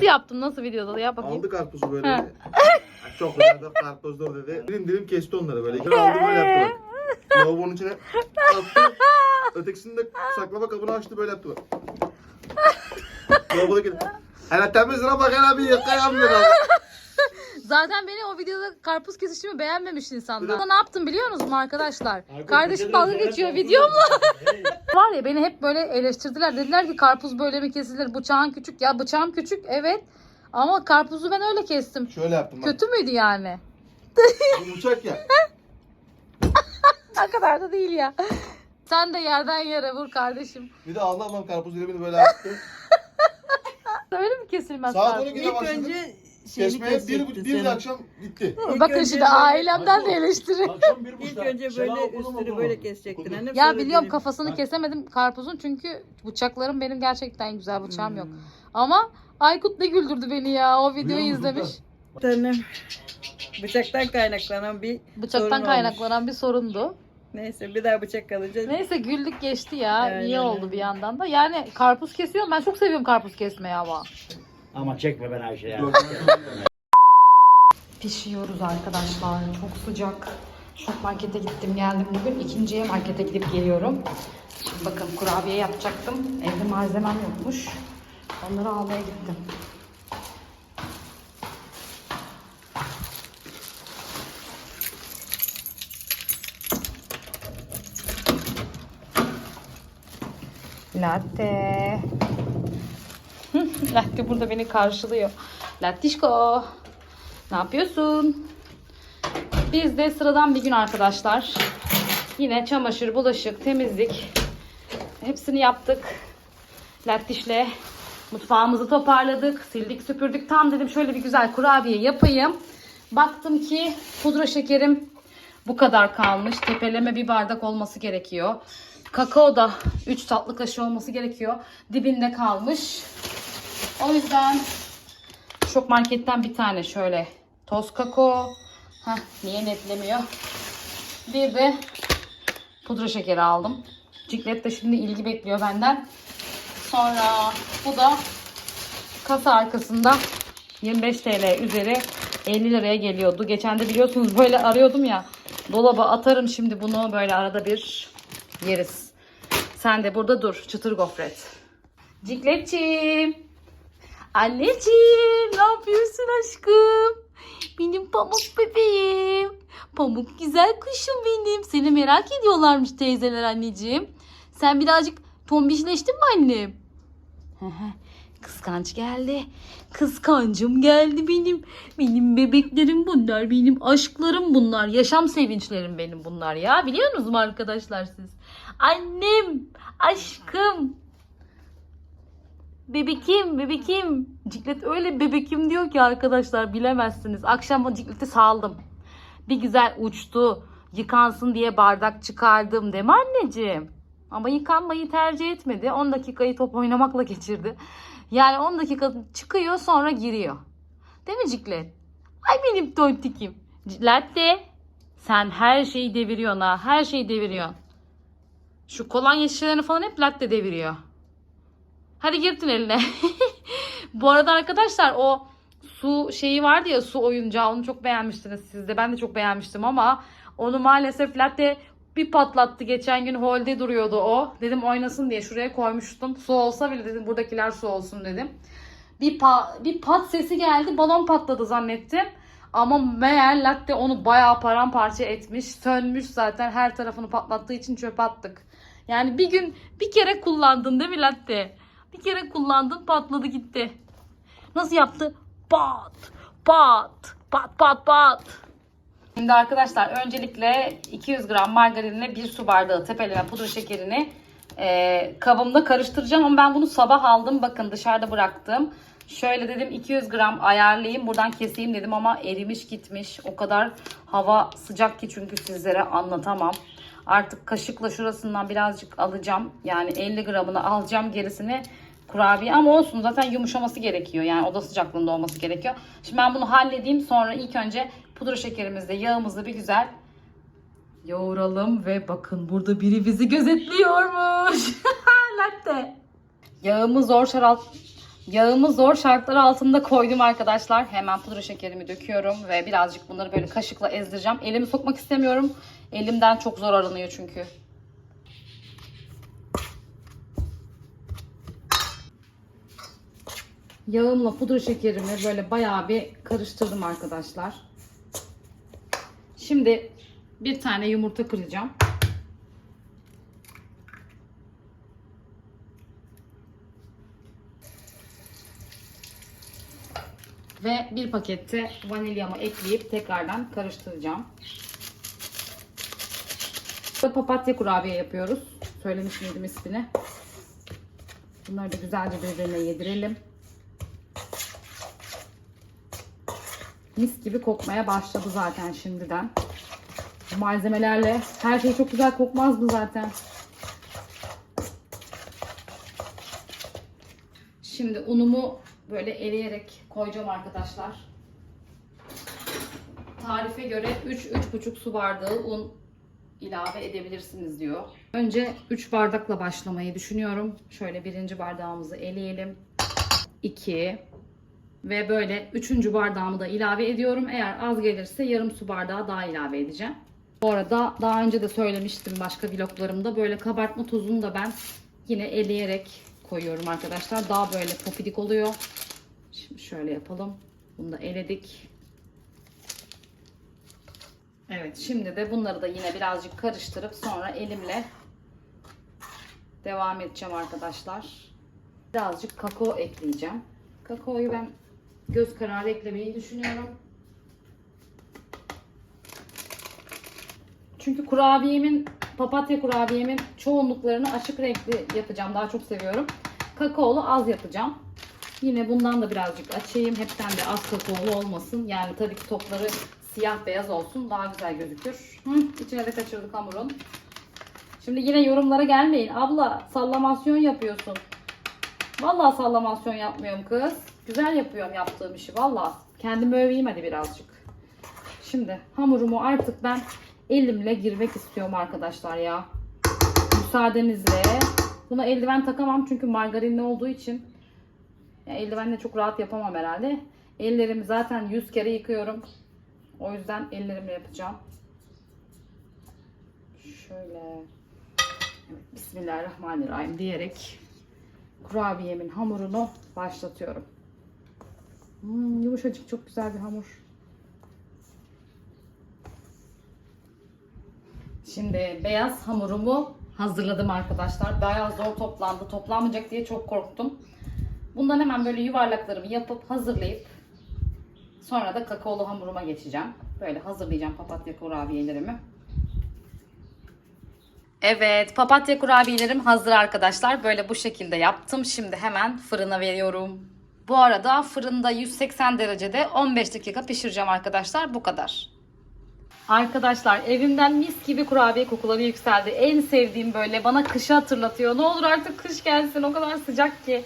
Nasıl yaptın? Nasıl videoda da yap bakayım. Aldı karpuzu böyle. Ha. Çok güzel de karpuzdur dedi. Dilim dilim kesti onları böyle. İkini aldı böyle yaptı. bak. Lavabonun içine attı. Ötekisini de saklama kabını açtı böyle yaptı. bak. Lavabodaki. Hele temiz bak hele bir yıkayalım dedi. Zaten beni o videoda karpuz kesişimi beğenmemiş insanlar. De- Ne yaptım biliyor musunuz arkadaşlar? Kardeşim dalga geçiyor videomla. Var ya beni hep böyle eleştirdiler. Dediler ki karpuz böyle mi kesilir? Bıçağın küçük. Ya bıçağım küçük evet. Ama karpuzu ben öyle kestim. Şöyle yaptım bak. Kötü müydü yani? Bıçak ya. O kadar da değil ya. Sen de yerden yere vur kardeşim. Bir de Allah Allah karpuz dilimini böyle yaptı. Öyle mi kesilmez Saat karpuz? 12'de İlk başladık. önce şeyini Kesmeye bir, kesecekti bir, de akşam gitti. İlk Bakın önce şimdi böyle- ailemden de eleştiri. Akşam bir İlk buçukta. önce Şelal böyle okudum, üstünü böyle kesecektin. Annem Ya biliyorum dilim- kafasını kesemedim karpuzun çünkü bıçaklarım benim gerçekten güzel bıçağım yok. Hmm. Ama Aykut ne güldürdü beni ya o videoyu musun izlemiş. kız? Tane bıçaktan kaynaklanan bir Bıçaktan sorun kaynaklanan bir sorundu. olmuş. Neyse bir daha bıçak alacağız. Neyse güldük geçti ya. Aynen İyi oldu öyle. bir yandan da. Yani karpuz kesiyorum. Ben çok seviyorum karpuz kesmeyi ama. Ama çekme ben Ayşe ya. Pişiyoruz arkadaşlar. Çok sıcak. Çok markete gittim geldim bugün. ikinciye markete gidip geliyorum. Şimdi bakın kurabiye yapacaktım. Evde malzemem yokmuş. Onları almaya gittim. Latte. Latte burada beni karşılıyor. Lattişko. Ne yapıyorsun? Biz de sıradan bir gün arkadaşlar. Yine çamaşır, bulaşık, temizlik. Hepsini yaptık. Lattişle mutfağımızı toparladık. Sildik, süpürdük. Tam dedim şöyle bir güzel kurabiye yapayım. Baktım ki pudra şekerim bu kadar kalmış. Tepeleme bir bardak olması gerekiyor. Kakao da 3 tatlı kaşığı olması gerekiyor. Dibinde kalmış. O yüzden Şok marketten bir tane şöyle toz kakao. Heh, niye netlemiyor? Bir de pudra şekeri aldım. Ciklet de şimdi ilgi bekliyor benden. Sonra bu da kasa arkasında 25 TL üzeri 50 liraya geliyordu. Geçen de biliyorsunuz böyle arıyordum ya. Dolaba atarım şimdi bunu böyle arada bir yeriz. Sen de burada dur çıtır gofret. Cikletçiğim. Anneciğim ne yapıyorsun aşkım? Benim pamuk bebeğim. Pamuk güzel kuşum benim. Seni merak ediyorlarmış teyzeler anneciğim. Sen birazcık tombişleştin mi annem? Kıskanç geldi. Kıskancım geldi benim. Benim bebeklerim bunlar. Benim aşklarım bunlar. Yaşam sevinçlerim benim bunlar ya. Biliyor musunuz mu arkadaşlar siz? Annem, aşkım, Bebekim, bebekim. Ciklet öyle bebekim diyor ki arkadaşlar bilemezsiniz. Akşam cikleti saldım. Bir güzel uçtu. Yıkansın diye bardak çıkardım mi anneciğim? Ama yıkanmayı tercih etmedi. 10 dakikayı top oynamakla geçirdi. Yani 10 dakika çıkıyor sonra giriyor. Değil mi Ciklet? Ay benim tontikim. Latte sen her şeyi deviriyorsun ha. Her şeyi deviriyorsun. Şu kolonya şişelerini falan hep latte deviriyor. Hadi girdin eline. Bu arada arkadaşlar o su şeyi vardı ya su oyuncağı onu çok beğenmiştiniz siz de. Ben de çok beğenmiştim ama onu maalesef latte bir patlattı. Geçen gün holde duruyordu o. Dedim oynasın diye şuraya koymuştum. Su olsa bile dedim buradakiler su olsun dedim. Bir, pa- bir pat sesi geldi. Balon patladı zannettim. Ama meğer latte onu bayağı paramparça etmiş. Sönmüş zaten her tarafını patlattığı için çöpe attık. Yani bir gün bir kere kullandın değil mi latte? Bir kere kullandın patladı gitti. Nasıl yaptı? Pat, pat, pat, pat, pat. Şimdi arkadaşlar öncelikle 200 gram margarinle bir su bardağı tepeleme pudra şekerini e, kabımda karıştıracağım. Ama ben bunu sabah aldım. Bakın dışarıda bıraktım. Şöyle dedim 200 gram ayarlayayım. Buradan keseyim dedim ama erimiş gitmiş. O kadar hava sıcak ki çünkü sizlere anlatamam. Artık kaşıkla şurasından birazcık alacağım. Yani 50 gramını alacağım. Gerisini kurabiye ama olsun zaten yumuşaması gerekiyor. Yani oda sıcaklığında olması gerekiyor. Şimdi ben bunu halledeyim. Sonra ilk önce pudra şekerimizle yağımızı bir güzel yoğuralım ve bakın burada biri bizi gözetliyormuş. Latte. Yağımı zor şaral Yağımı zor şartlar altında koydum arkadaşlar. Hemen pudra şekerimi döküyorum ve birazcık bunları böyle kaşıkla ezdireceğim. Elimi sokmak istemiyorum. Elimden çok zor aranıyor çünkü. Yağımla pudra şekerimi böyle bayağı bir karıştırdım arkadaşlar. Şimdi bir tane yumurta kıracağım. Ve bir pakette vanilyamı ekleyip tekrardan karıştıracağım. Papatya kurabiye yapıyoruz. Söylemiş miydim ismini? Bunları da güzelce birbirine yedirelim. Mis gibi kokmaya başladı zaten şimdiden. Bu malzemelerle her şey çok güzel kokmaz mı zaten? Şimdi unumu böyle eleyerek koyacağım arkadaşlar. Tarife göre 3-3,5 su bardağı un ilave edebilirsiniz diyor. Önce 3 bardakla başlamayı düşünüyorum. Şöyle birinci bardağımızı eleyelim. 2 ve böyle üçüncü bardağımı da ilave ediyorum. Eğer az gelirse yarım su bardağı daha ilave edeceğim. Bu arada daha önce de söylemiştim başka vloglarımda. Böyle kabartma tozunu da ben yine eleyerek koyuyorum arkadaşlar. Daha böyle pofidik oluyor. Şimdi şöyle yapalım. Bunu da eledik. Evet şimdi de bunları da yine birazcık karıştırıp sonra elimle devam edeceğim arkadaşlar. Birazcık kakao ekleyeceğim. Kakaoyu ben göz kararı eklemeyi düşünüyorum. Çünkü kurabiyemin, papatya kurabiyemin çoğunluklarını açık renkli yapacağım. Daha çok seviyorum. Kakaolu az yapacağım. Yine bundan da birazcık açayım. Hepten de az kakaolu olmasın. Yani tabii ki topları siyah beyaz olsun. Daha güzel gözükür. Hı, içine de kaçırdık hamurun. Şimdi yine yorumlara gelmeyin. Abla sallamasyon yapıyorsun. Vallahi sallamasyon yapmıyorum kız. Güzel yapıyorum yaptığım işi vallahi. Kendimi öveyim hadi birazcık. Şimdi hamurumu artık ben elimle girmek istiyorum arkadaşlar ya. Müsaadenizle. Buna eldiven takamam çünkü margarinli olduğu için. Ya eldivenle çok rahat yapamam herhalde. Ellerimi zaten 100 kere yıkıyorum. O yüzden ellerimle yapacağım. Şöyle. Evet, Bismillahirrahmanirrahim diyerek kurabiyemin hamurunu başlatıyorum. Hmm, yumuşacık çok güzel bir hamur. Şimdi beyaz hamurumu hazırladım arkadaşlar. Bayağı zor toplandı. Toplanmayacak diye çok korktum. Bundan hemen böyle yuvarlaklarımı yapıp hazırlayıp sonra da kakaolu hamuruma geçeceğim. Böyle hazırlayacağım papatya kurabiyelerimi. Evet, papatya kurabiyelerim hazır arkadaşlar. Böyle bu şekilde yaptım. Şimdi hemen fırına veriyorum. Bu arada fırında 180 derecede 15 dakika pişireceğim arkadaşlar. Bu kadar. Arkadaşlar evimden mis gibi kurabiye kokuları yükseldi. En sevdiğim böyle bana kışı hatırlatıyor. Ne olur artık kış gelsin o kadar sıcak ki.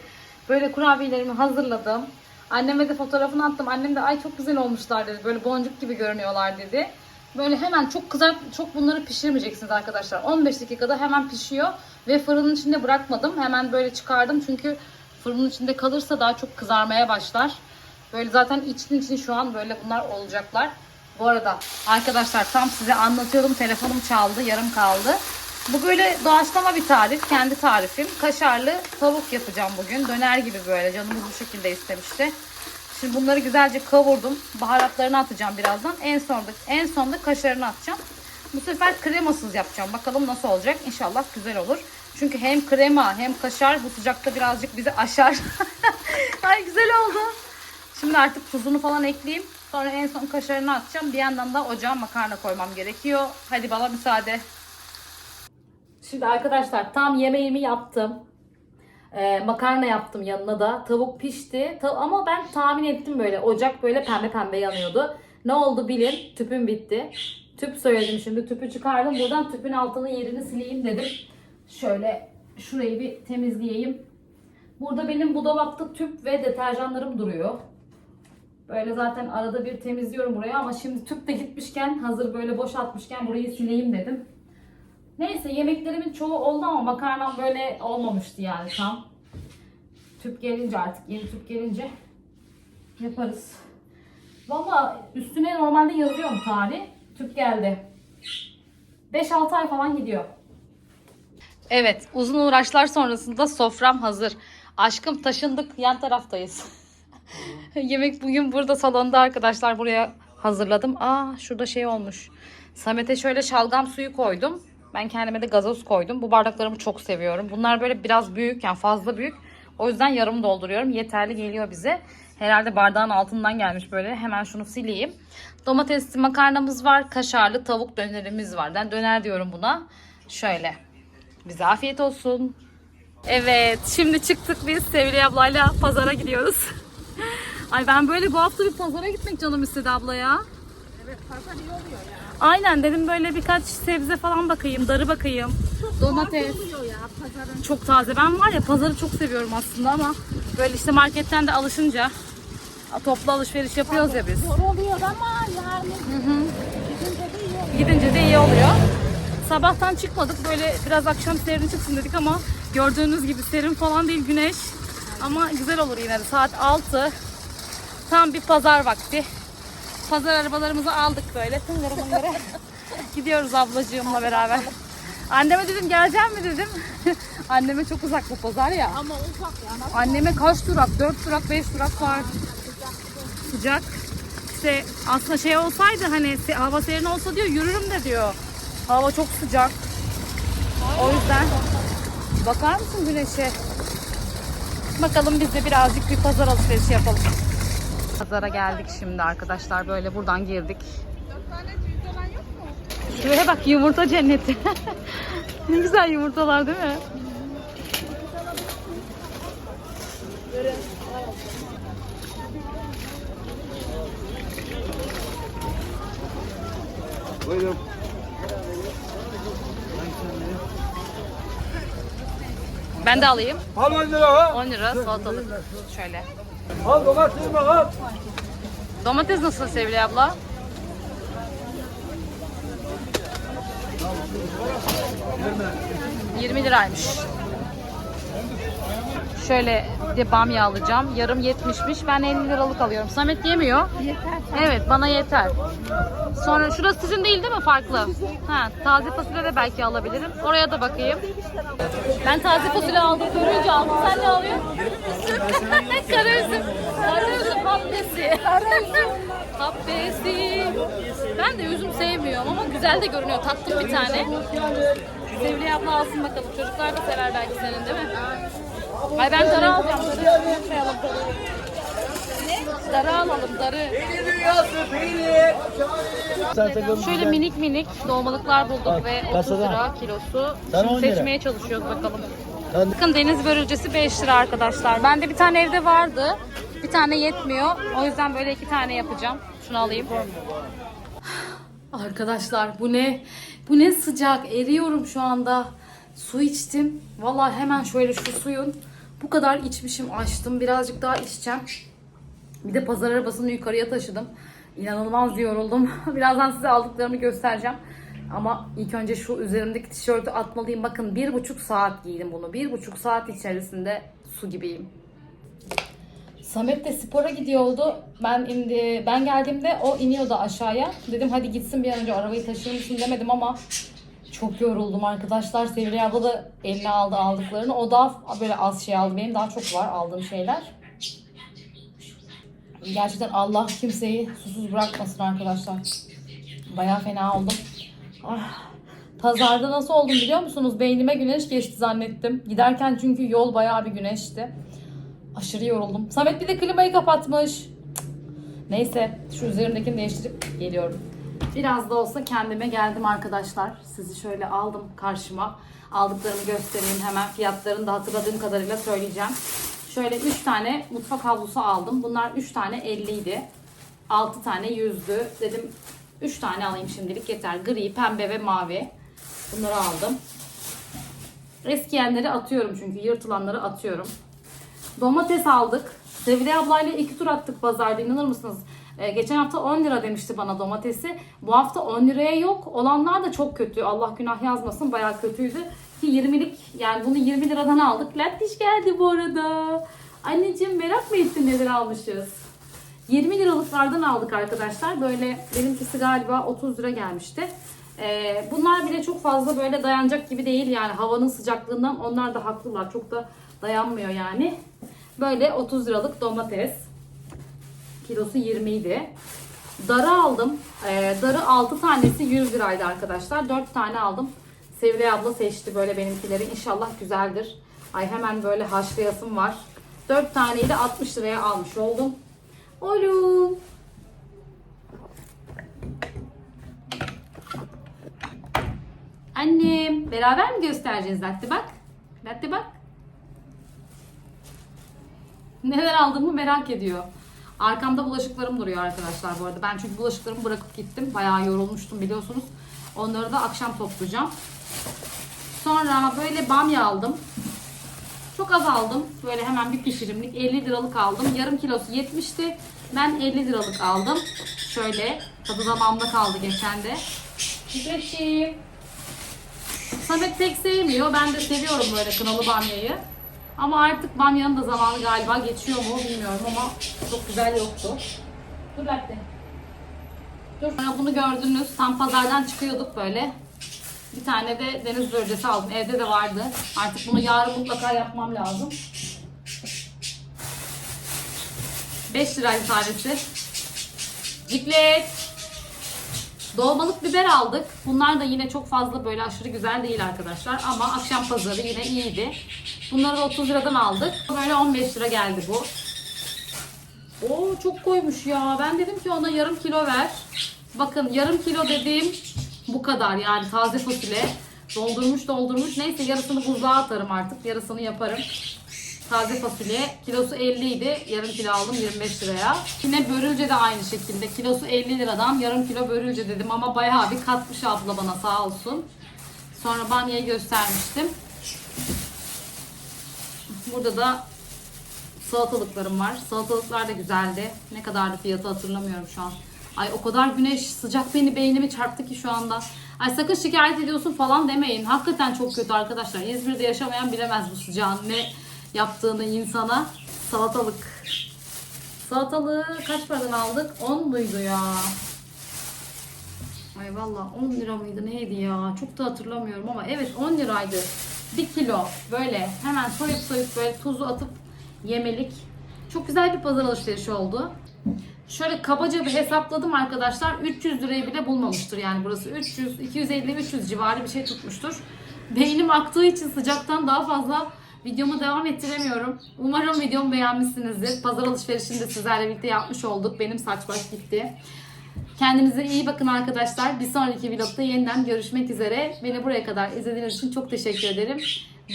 Böyle kurabiyelerimi hazırladım. Anneme de fotoğrafını attım. Annem de ay çok güzel olmuşlar dedi. Böyle boncuk gibi görünüyorlar dedi. Böyle hemen çok kızart, çok bunları pişirmeyeceksiniz arkadaşlar. 15 dakikada hemen pişiyor. Ve fırının içinde bırakmadım. Hemen böyle çıkardım. Çünkü fırının içinde kalırsa daha çok kızarmaya başlar. Böyle zaten içtin için şu an böyle bunlar olacaklar. Bu arada arkadaşlar tam size anlatıyordum. Telefonum çaldı. Yarım kaldı. Bu böyle doğaçlama bir tarif. Kendi tarifim. Kaşarlı tavuk yapacağım bugün. Döner gibi böyle. Canımız bu şekilde istemişti. Şimdi bunları güzelce kavurdum. Baharatlarını atacağım birazdan. En sonunda en sonunda kaşarını atacağım. Bu sefer kremasız yapacağım. Bakalım nasıl olacak. İnşallah güzel olur. Çünkü hem krema hem kaşar bu sıcakta birazcık bizi aşar. Ay güzel oldu. Şimdi artık tuzunu falan ekleyeyim. Sonra en son kaşarını atacağım. Bir yandan da ocağa makarna koymam gerekiyor. Hadi bana müsaade. Şimdi arkadaşlar tam yemeğimi yaptım. Ee, makarna yaptım yanına da. Tavuk pişti. Ta- ama ben tahmin ettim böyle. Ocak böyle pembe pembe yanıyordu. Ne oldu bilin. Tüpüm bitti. Tüp söyledim şimdi. Tüpü çıkardım. Buradan tüpün altını yerini sileyim dedim. Şöyle şurayı bir temizleyeyim. Burada benim bu dolapta tüp ve deterjanlarım duruyor. Böyle zaten arada bir temizliyorum burayı ama şimdi tüp de gitmişken hazır böyle boşaltmışken burayı sileyim dedim. Neyse yemeklerimin çoğu oldu ama makarnam böyle olmamıştı yani tam. Tüp gelince artık yeni tüp gelince yaparız. Valla üstüne normalde yazıyorum tarih. Tüp geldi. 5-6 ay falan gidiyor. Evet, uzun uğraşlar sonrasında sofram hazır. Aşkım taşındık, yan taraftayız. Yemek bugün burada salonda arkadaşlar buraya hazırladım. Aa şurada şey olmuş. Samet'e şöyle şalgam suyu koydum. Ben kendime de gazoz koydum. Bu bardaklarımı çok seviyorum. Bunlar böyle biraz büyük yani fazla büyük. O yüzden yarım dolduruyorum. Yeterli geliyor bize. Herhalde bardağın altından gelmiş böyle. Hemen şunu sileyim. Domatesli makarnamız var. Kaşarlı tavuk dönerimiz var. Ben döner diyorum buna. Şöyle. Bize afiyet olsun. Evet, şimdi çıktık biz Sevil ablayla pazara gidiyoruz. Ay ben böyle bu hafta bir pazara gitmek canım istedi abla ya. Evet pazar iyi oluyor ya. Aynen dedim böyle birkaç sebze falan bakayım, darı bakayım. Domates. oluyor ya pazarın. Çok taze. Ben var ya pazarı çok seviyorum aslında ama böyle işte marketten de alışınca toplu alışveriş yapıyoruz ya biz. Zor oluyor ama yani gidince de iyi oluyor. Gidince de iyi oluyor. Sabahtan çıkmadık. Böyle biraz akşam serin çıksın dedik ama gördüğünüz gibi serin falan değil güneş. Ama güzel olur yine de. Saat 6. Tam bir pazar vakti. Pazar arabalarımızı aldık böyle. Tıngırı mıngırı. Gidiyoruz ablacığımla beraber. Anneme dedim geleceğim mi dedim. Anneme çok uzak bu pazar ya. Ama uzak ya. Anneme kaç durak? 4 durak, 5 durak var. Sıcak. İşte aslında şey olsaydı hani hava serin olsa diyor yürürüm de diyor. Hava çok sıcak. O yüzden bakar mısın güneşe? Bakalım biz de birazcık bir pazar alışverişi yapalım. Pazara geldik şimdi arkadaşlar. Böyle buradan girdik. Şuraya bak yumurta cenneti. ne güzel yumurtalar değil mi? Buyurun. Ben de alayım. Al 10 lira ha. 10 lira salatalık. Şöyle. Al domates mi al? Domates nasıl Sevil abla? ...20 liraymış. Şöyle bir de bamya alacağım. Yarım 70'miş. Ben 50 liralık alıyorum. Samet yemiyor. Yeter. Evet bana yeter. Sonra şurası sizin değil değil mi farklı? Ha, taze fasulye de belki alabilirim. Oraya da bakayım. Ben taze fasulye aldım. Görünce aldım. Sen ne alıyorsun? Kara üzüm. Kara üzüm habbesi. habbesi. Ben de üzüm sevmiyorum ama güzel de görünüyor. Tattım bir tane. Sevli abla alsın bakalım. Çocuklar da sever belki senin değil mi? Ay ben darı alacağım. Darı unutmayalım darı. Darı alalım darı. Şöyle minik minik dolmalıklar bulduk Bak, ve 30 kasada. lira kilosu. Sen Şimdi 10 lira. seçmeye çalışıyoruz bakalım. Bakın deniz börülcesi 5 lira arkadaşlar. Bende bir tane evde vardı. Bir tane yetmiyor. O yüzden böyle iki tane yapacağım. Şunu alayım. Arkadaşlar bu ne? Bu ne sıcak. Eriyorum şu anda. Su içtim. Vallahi hemen şöyle şu suyun bu kadar içmişim açtım. Birazcık daha içeceğim. Bir de pazar arabasını yukarıya taşıdım. İnanılmaz yoruldum. Birazdan size aldıklarımı göstereceğim. Ama ilk önce şu üzerimdeki tişörtü atmalıyım. Bakın bir buçuk saat giydim bunu. Bir buçuk saat içerisinde su gibiyim. Samet de spora gidiyordu. Ben indi, ben geldiğimde o iniyordu aşağıya. Dedim hadi gitsin bir an önce arabayı taşır mısın demedim ama çok yoruldum arkadaşlar. Sevil abla da eline aldı aldıklarını. O daha böyle az şey aldı. Benim daha çok var aldığım şeyler. Gerçekten Allah kimseyi susuz bırakmasın arkadaşlar. Bayağı fena oldum. Ah, pazarda nasıl oldum biliyor musunuz? Beynime güneş geçti zannettim. Giderken çünkü yol bayağı bir güneşti. Aşırı yoruldum. Samet bir de klimayı kapatmış. Neyse şu üzerimdekini değiştirip geliyorum. Biraz da olsa kendime geldim arkadaşlar. Sizi şöyle aldım karşıma. Aldıklarımı göstereyim hemen. Fiyatlarını da hatırladığım kadarıyla söyleyeceğim. Şöyle 3 tane mutfak havlusu aldım. Bunlar 3 tane 50 idi. 6 tane 100'dü. Dedim 3 tane alayım şimdilik yeter. Gri, pembe ve mavi. Bunları aldım. Eskiyenleri atıyorum çünkü yırtılanları atıyorum. Domates aldık. Sevile ablayla iki tur attık pazarda inanır mısınız? Ee, geçen hafta 10 lira demişti bana domatesi. Bu hafta 10 liraya yok. Olanlar da çok kötü. Allah günah yazmasın bayağı kötüydü. Ki 20'lik yani bunu 20 liradan aldık. Lattiş geldi bu arada. Anneciğim merak mı ettin neler almışız? 20 liralıklardan aldık arkadaşlar. Böyle benimkisi galiba 30 lira gelmişti. Ee, bunlar bile çok fazla böyle dayanacak gibi değil yani havanın sıcaklığından onlar da haklılar. Çok da dayanmıyor yani. Böyle 30 liralık domates. Kilosu 20 idi. Darı aldım. Ee, darı 6 tanesi 100 liraydı arkadaşlar. 4 tane aldım. Sevilay abla seçti böyle benimkileri. İnşallah güzeldir. Ay hemen böyle haşlayasım var. 4 taneyi de 60 liraya almış oldum. Oğlum. Annem. Beraber mi göstereceğiz Latte bak. Latte bak. Neler aldığımı merak ediyor. Arkamda bulaşıklarım duruyor arkadaşlar bu arada. Ben çünkü bulaşıklarımı bırakıp gittim. Bayağı yorulmuştum biliyorsunuz. Onları da akşam toplayacağım. Sonra böyle bamya aldım. Çok az aldım. Böyle hemen bir pişirimlik 50 liralık aldım. Yarım kilosu 70'ti. Ben 50 liralık aldım. Şöyle tadı damağımda kaldı geçen de. Güneşim. Samet pek sevmiyor. Ben de seviyorum böyle kınalı bamyayı. Ama artık bamyanın da zamanı galiba geçiyor mu bilmiyorum ama çok güzel yoktu. Dur bekle. Dur. Sonra bunu gördünüz. Tam pazardan çıkıyorduk böyle. Bir tane de deniz börülcesi aldım. Evde de vardı. Artık bunu yarın mutlaka yapmam lazım. 5 liraydı tanesi. Ciklet. Dolmalık biber aldık. Bunlar da yine çok fazla böyle aşırı güzel değil arkadaşlar. Ama akşam pazarı yine iyiydi. Bunları da 30 liradan aldık. Böyle 15 lira geldi bu. Oo çok koymuş ya. Ben dedim ki ona yarım kilo ver. Bakın yarım kilo dediğim bu kadar yani taze fasulye. Doldurmuş doldurmuş. Neyse yarısını buzluğa atarım artık. Yarısını yaparım. Taze fasulye. Kilosu 50 idi. Yarım kilo aldım 25 liraya. Yine börülce de aynı şekilde. Kilosu 50 liradan yarım kilo börülce dedim ama bayağı bir katmış abla bana sağ olsun. Sonra bamyayı göstermiştim. Burada da salatalıklarım var. Salatalıklar da güzeldi. Ne kadardı fiyatı hatırlamıyorum şu an. Ay o kadar güneş sıcak beni beynimi çarptı ki şu anda. Ay sakın şikayet ediyorsun falan demeyin. Hakikaten çok kötü arkadaşlar. İzmir'de yaşamayan bilemez bu sıcağın ne yaptığını insana. Salatalık. Salatalığı kaç paradan aldık? 10 muydu ya? Ay valla 10 lira mıydı neydi ya? Çok da hatırlamıyorum ama evet 10 liraydı. 1 kilo böyle hemen soyup soyup böyle tuzu atıp yemelik. Çok güzel bir pazar alışverişi oldu. Şöyle kabaca bir hesapladım arkadaşlar. 300 lirayı bile bulmamıştır yani burası. 300, 250, 300 civarı bir şey tutmuştur. Beynim aktığı için sıcaktan daha fazla videomu devam ettiremiyorum. Umarım videomu beğenmişsinizdir. Pazar alışverişini de sizlerle birlikte yapmış olduk. Benim saç baş gitti. Kendinize iyi bakın arkadaşlar. Bir sonraki vlogda yeniden görüşmek üzere. Beni buraya kadar izlediğiniz için çok teşekkür ederim.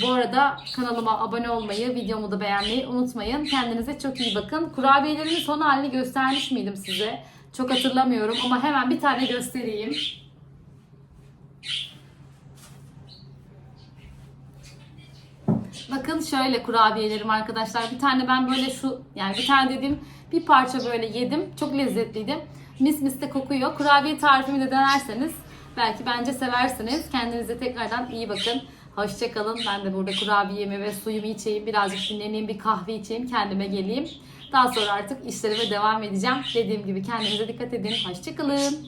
Bu arada kanalıma abone olmayı, videomu da beğenmeyi unutmayın. Kendinize çok iyi bakın. Kurabiyelerimin son halini göstermiş miydim size? Çok hatırlamıyorum ama hemen bir tane göstereyim. Bakın şöyle kurabiyelerim arkadaşlar. Bir tane ben böyle şu yani bir tane dediğim bir parça böyle yedim. Çok lezzetliydi. Mis mis de kokuyor. Kurabiye tarifimi de denerseniz belki bence seversiniz. Kendinize tekrardan iyi bakın. Hoşçakalın. Ben de burada kurabiyemi ve suyumu içeyim. Birazcık dinleneyim, bir kahve içeyim, kendime geleyim. Daha sonra artık işlerime devam edeceğim. Dediğim gibi kendinize dikkat edin. Hoşçakalın.